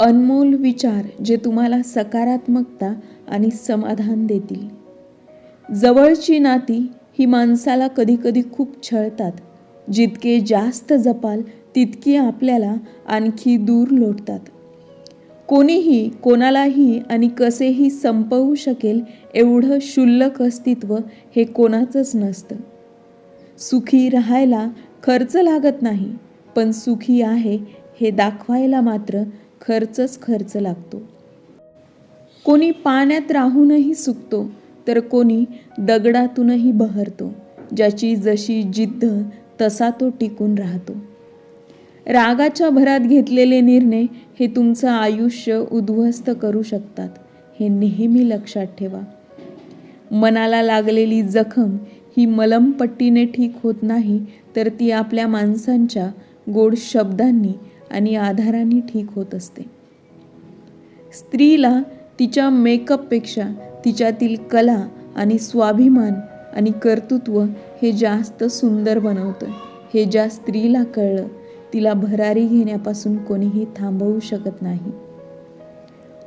अनमोल विचार जे तुम्हाला सकारात्मकता आणि समाधान देतील. जवळची नाती ही माणसाला कधीकधी खूप छळतात. जितके जास्त जपाल तितकी आपल्याला आणखी दूर लोटतात. कोणीही कोणालाही आणि कसेही संपवू शकेल एवढं क्षुल्लक अस्तित्व हे कोणाचंच नसतं. सुखी राहायला खर्च लागत नाही पण सुखी आहे हे दाखवायला मात्र खर्चच खर्च लागतो. कोणी पाण्यात राहूनही सुकतो तर कोणी दगडातूनही बहरतो ज्याची जशी जिद्द तसा तो टिकून राहतो. रागाच्या भरात घेतलेले निर्णय हे तुमचं आयुष्य उद्ध्वस्त करू शकतात हे नेहमी लक्षात ठेवा. मनाला लागलेली जखम ही मलमपट्टीने ठीक होत नाही तर ती आपल्या माणसांच्या गोड शब्दांनी आणि आधाराने ठीक होत असते. स्त्रीला तिच्या मेकअपपेक्षा तिच्यातील कला आणि स्वाभिमान आणि कर्तृत्व हे जास्त सुंदर बनवतं. हे ज्या स्त्रीला कळलं तिला भरारी घेण्यापासून कोणीही थांबवू शकत नाही.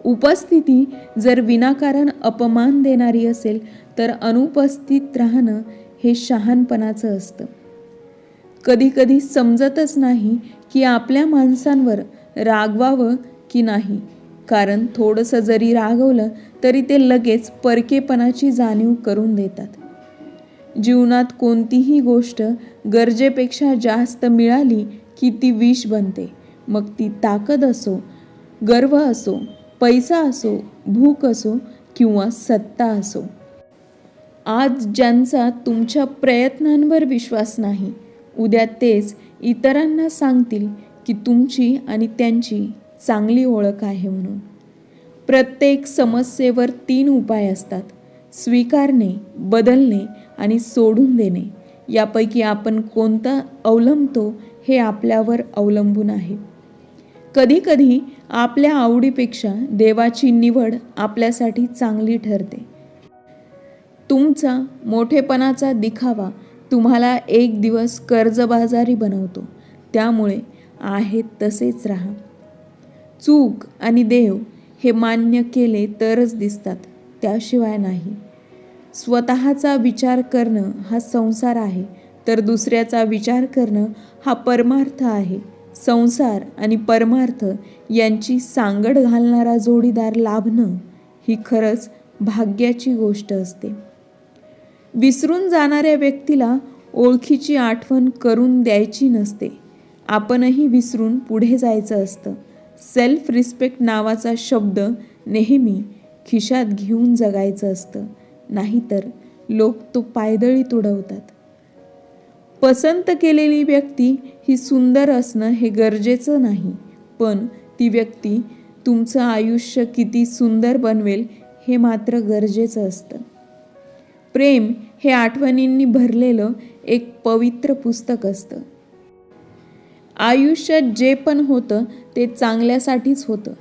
उपस्थिती जर विनाकारण अपमान देणारी असेल तर अनुपस्थित राहणं हे शहाणपणाचं असतं. कधीकधी समजतच नाही की आपल्या माणसांवर रागवावं की नाही. कारण थोडंसं जरी रागवलं तरी ते लगेच परकेपणाची जाणीव करून देतात. जीवनात कोणतीही गोष्ट गरजेपेक्षा जास्त मिळाली की ती विष बनते. मग ती ताकद असो गर्व असो पैसा असो भूक असो किंवा सत्ता असो. आज ज्यांचा तुमच्या प्रयत्नांवर विश्वास नाही उद्या तेच इतरांना सांगतील की तुमची आणि त्यांची चांगली ओळख आहे म्हणून. प्रत्येक समस्येवर तीन उपाय असतात. स्वीकारणे बदलणे आणि सोडून देणे. यापैकी आपण कोणता अवलंबतो हे आपल्यावर अवलंबून आहे. कधीकधी आपल्या आवडीपेक्षा देवाची निवड आपल्यासाठी चांगली ठरते. तुमचा मोठेपणाचा दिखावा तुम्हाला एक दिवस कर्जबाजारी बनवतो. त्यामुळे आहेत तसेच राहा. चूक आणि देव हे मान्य केले तरच दिसतात. त्याशिवाय नाही. स्वतःचा विचार करणं हा संसार आहे तर दुसऱ्याचा विचार करणं हा परमार्थ आहे. संसार आणि परमार्थ यांची सांगड घालणारा जोडीदार लाभणं ही खरंच भाग्याची गोष्ट असते. विसरून जाणाऱ्या व्यक्तीला ओळखीची आठवण करून द्यायची नसते. आपणही विसरून पुढे जायचं असतं. सेल्फ रिस्पेक्ट नावाचा शब्द नेहमी खिशात घेऊन जगायचं असतं. नाहीतर लोक तो पायदळी तुडवतात. पसंत केलेली व्यक्ती ही सुंदर असणं हे गरजेचं नाही. पण ती व्यक्ती तुमचं आयुष्य किती सुंदर बनवेल हे मात्र गरजेचं असतं. प्रेम हे आठवणींनी भरलेलं एक पवित्र पुस्तक असतं. आयुष्यात जे पण होतं ते चांगल्यासाठीच होतं.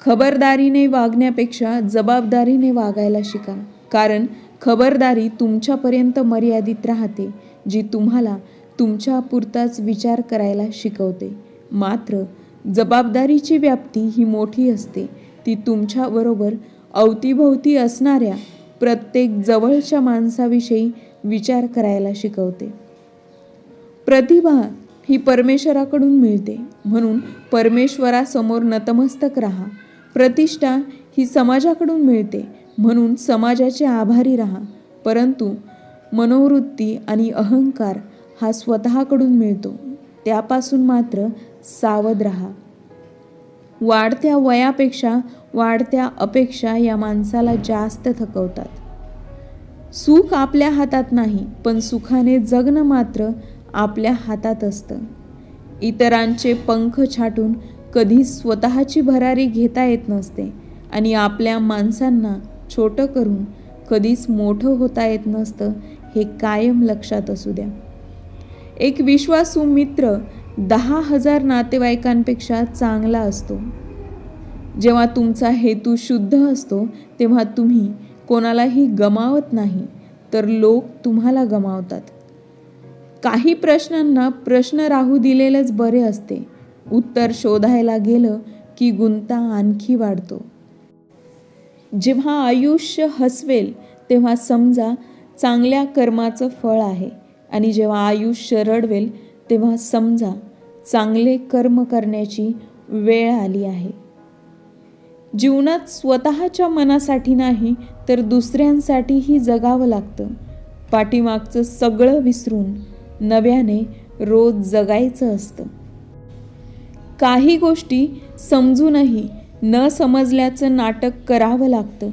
खबरदारीने वागण्यापेक्षा जबाबदारीने वागायला शिका. कारण खबरदारी तुमच्यापर्यंत मर्यादित राहते जी तुम्हाला तुमच्या पुरताच विचार करायला शिकवते. मात्र जबाबदारीची व्याप्ती ही मोठी असते. ती तुमच्याबरोबर अवतीभोवती असणाऱ्या प्रत्येक जवळच्या माणसाविषयी विचार करायला शिकवते. प्रतिभा ही परमेश्वराकडून मिळते. म्हणून परमेश्वरासमोर नतमस्तक राहा. प्रतिष्ठा ही समाजाकडून मिळते. म्हणून समाजाचे आभारी राहा. परंतु मनोवृत्ती आणि अहंकार हा स्वतःकडून मिळतो. त्यापासून मात्र सावध राहा. वाढत्या वयापेक्षा वाढत्या अपेक्षा या माणसाला जास्त थकवतात. सुख आपल्या हातात नाही पण सुखाने जगणं मात्र आपल्या हातात असतं. इतरांचे पंख छाटून कधी स्वतःची भरारी घेता येत नसते आणि आपल्या माणसांना छोटं करून कधीच मोठं होता येत नसतं हे कायम लक्षात असू द्या. एक विश्वासू मित्र दहा हजार नातेवाईकांपेक्षा चांगला असतो. जेव्हा तुमचा हेतू शुद्ध असतो तेव्हा तुम्ही कोणालाही गमावत नाही तर लोक तुम्हाला गमावतात. काही प्रश्नांना प्रश्न राहू दिलेलेच बरे असते. उत्तर शोधायला गेलं की गुंता आणखी वाढतो. जेव्हा आयुष्य हसवेल तेव्हा समजा चांगल्या कर्माचं फळ आहे. आणि जेव्हा आयुष्य रडवेल तेव्हा समजा चांगले कर्म करण्याची वेळ आली आहे. जीवनात स्वतःच्या मनासाठी नाही तर दुसऱ्यांसाठीही जगावं लागतं. पाठीमागचं सगळं विसरून नव्याने रोज जगायचं असतं. काही गोष्टी समजूनही न समजल्याचं नाटक करावं लागतं.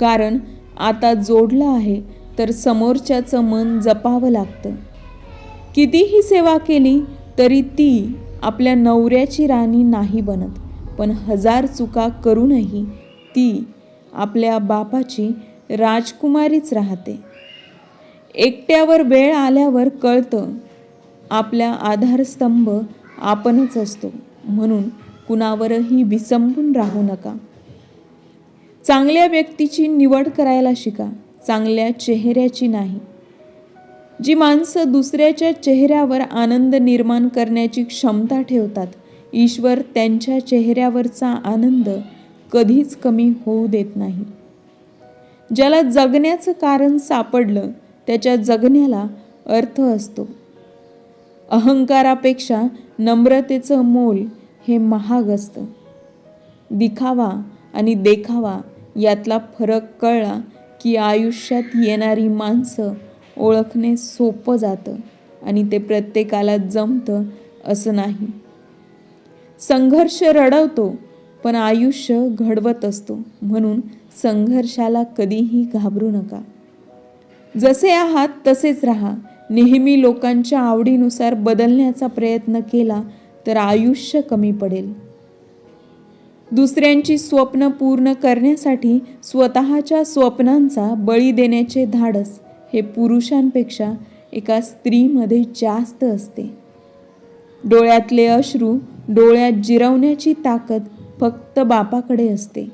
कारण आता जोडलं आहे तर समोरच्याचं मन जपावं लागतं. कितीही सेवा केली तरी ती आपल्या नवऱ्याची राणी नाही बनत पण हजार चुका करूनही ती आपल्या बापाची राजकुमारीच राहते. एकट्यावर वेळ आल्यावर कळतं आपल्या आधारस्तंभ आपणच असतो म्हणून कुणावरही विसंबून राहू नका. चांगल्या व्यक्तीची निवड करायला शिका चांगल्या चेहऱ्याची नाही. जी माणसं दुसऱ्याच्या चेहऱ्यावर आनंद निर्माण करण्याची क्षमता ठेवतात ईश्वर त्यांच्या चेहऱ्यावरचा आनंद कधीच कमी होऊ देत नाही. ज्याला जगण्याचं कारण सापडलं त्याच्या जगण्याला अर्थ असतो. अहंकारापेक्षा नम्रतेचं मोल हे महाग असतं. दिखावा आणि देखावा यातला फरक कळला की आयुष्यात येणारी माणसं ओळखणे सोपं जातं आणि ते प्रत्येकाला जमतं असं नाही. संघर्ष रडवतो पण आयुष्य घडवत असतो म्हणून संघर्षाला कधीही घाबरू नका. जसे आहात तसेच राहा. नेहमी लोकांच्या आवडीनुसार बदलण्याचा प्रयत्न केला तर आयुष्य कमी पडेल. दुसऱ्यांची स्वप्न पूर्ण करण्यासाठी स्वतःच्या स्वप्नांचा बळी देण्याचे धाडस. हे पुरुषांपेक्षा एका स्त्रीमध्ये जास्त असते. डोळ्यातले अश्रू डोळ्यात जिरवण्याची ताकद फक्त बापाकडे असते.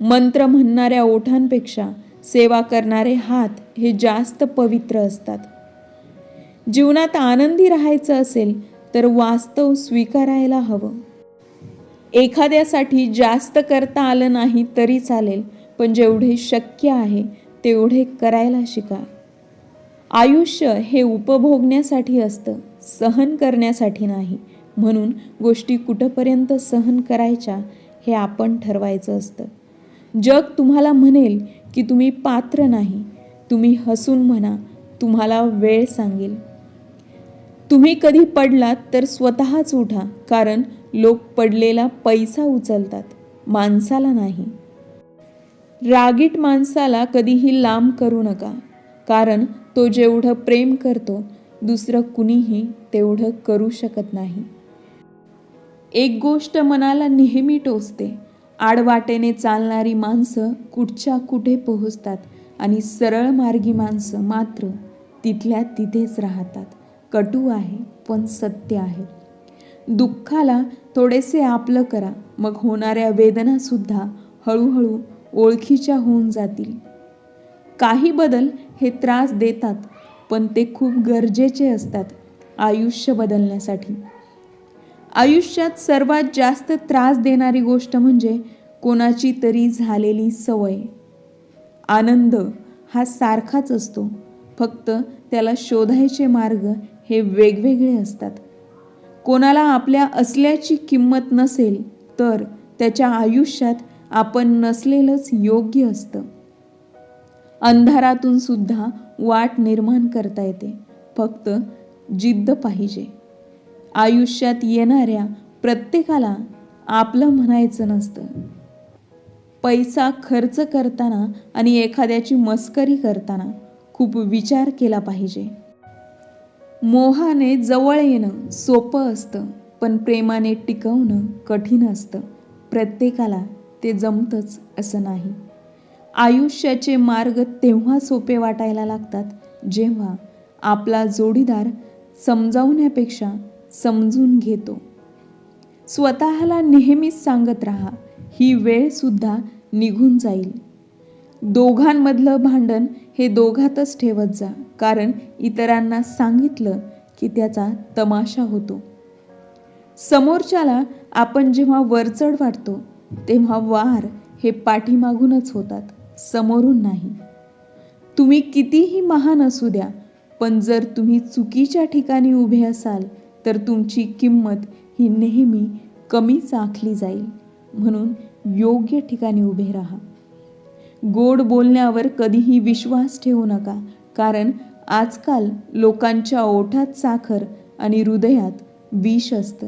मंत्र म्हणणाऱ्या ओठांपेक्षा सेवा करणारे हात हे जास्त पवित्र असतात. जीवनात आनंदी राहायचं असेल तर वास्तव स्वीकारायला हवं. एखाद्यासाठी जास्त करता आलं नाही तरी चालेल पण जेवढे शक्य आहे तेवढे करायला शिका. आयुष्य हे उपभोगण्यासाठी असतं सहन करण्यासाठी नाही. म्हणून गोष्टी कुठंपर्यंत सहन करायच्या हे आपण ठरवायचं असतं. जग तुम्हाला म्हणेल की तुम्ही पात्र नाही. तुम्ही हसून म्हणा तुम्हाला वेळ सांगेल. तुम्ही कधी पडलात तर स्वतःच उठा कारण लोक पडलेला पैसा उचलतात माणसाला नाही. रागीट माणसाला कधीही लांब करू नका कारण तो जेवढं प्रेम करतो दुसरं कुणीही तेवढं करू शकत नाही. एक गोष्ट मनाला नेहमी टोचते आडवाटेने चालणारी माणसं कुठच्या कुठे पोहोचतात आणि सरळ मार्गी माणसं मात्र तिथल्या तिथेच राहतात. कटू आहे पण सत्य आहे. दुःखाला थोडेसे आपलं करा मग होणाऱ्या वेदनासुद्धा हळूहळू ओळखीच्या होऊन जातील. काही बदल हे त्रास देतात पण ते खूप गरजेचे असतात आयुष्य बदलण्यासाठी. आयुष्यात सर्वात जास्त त्रास देणारी गोष्ट म्हणजे कोणाची तरी झालेली सवय. आनंद हा सारखाच असतो फक्त त्याला शोधायचे मार्ग हे वेगवेगळे असतात. कोणाला आपल्या असल्याची किंमत नसेल तर त्याच्या आयुष्यात आपण नसलेलंच योग्य असतं. अंधारातून सुद्धा वाट निर्माण करता येते. फक्त जिद्द पाहिजे. आयुष्यात येणाऱ्या प्रत्येकाला आपलं म्हणायचं नसतं. पैसा खर्च करताना आणि एखाद्याची मस्करी करताना खूप विचार केला पाहिजे. मोहाने जवळ येणं सोपं असतं पण प्रेमाने टिकवणं कठीण असतं. प्रत्येकाला ते जमतंच असं नाही. आयुष्याचे मार्ग तेव्हा सोपे वाटायला लागतात जेव्हा आपला जोडीदार समजावण्यापेक्षा समजून घेतो. स्वतःला नेहमीच सांगत राहा ही वेळसुद्धा निघून जाईल. दोघांमधलं भांडण हे दोघातच ठेवत जा कारण इतरांना सांगितलं की त्याचा तमाशा होतो. समोरच्याला आपण जेव्हा वरचढ वाटतो तेव्हा वार हे पाठीमागूनच होतात समोरून नाही. तुम्ही कितीही महान असू द्या पण जर तुम्ही चुकीच्या ठिकाणी उभे असाल तर तुमची किंमत ही नेहमी कमीच आखली जाईल. म्हणून योग्य ठिकाणी उभे राहा. गोड बोलण्यावर कधीही विश्वास ठेवू नका कारण आजकाल लोकांच्या ओठात साखर आणि हृदयात विष असतं.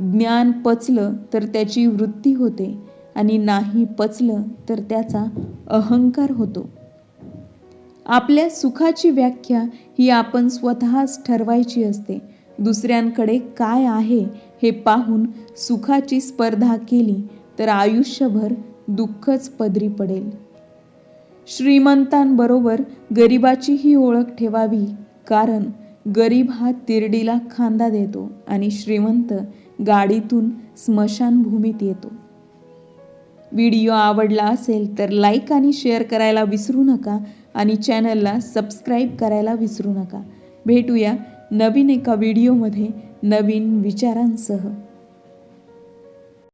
ज्ञान पचलं तर त्याची वृत्ती होते आणि नाही पचलं तर त्याचा अहंकार होतो. आपल्या सुखाची व्याख्या ही आपण स्वतःच ठरवायची असते. दुसऱ्यांकडे काय आहे हे पाहून सुखाची स्पर्धा केली तर आयुष्यभर दुःखच पदरी पडेल. श्रीमंतांबरोबर गरिबाचीही ओळख ठेवावी कारण गरीब हा तिरडीला खांदा देतो आणि श्रीमंत गाडीतून स्मशानभूमीत येतो. व्हिडिओ आवडला असेल तर लाईक आणि शेअर करायला विसरू नका आणि चॅनलला सबस्क्राईब करायला विसरू नका. भेटूया नवीन एका व्हिडिओमध्ये नवीन विचारांसह.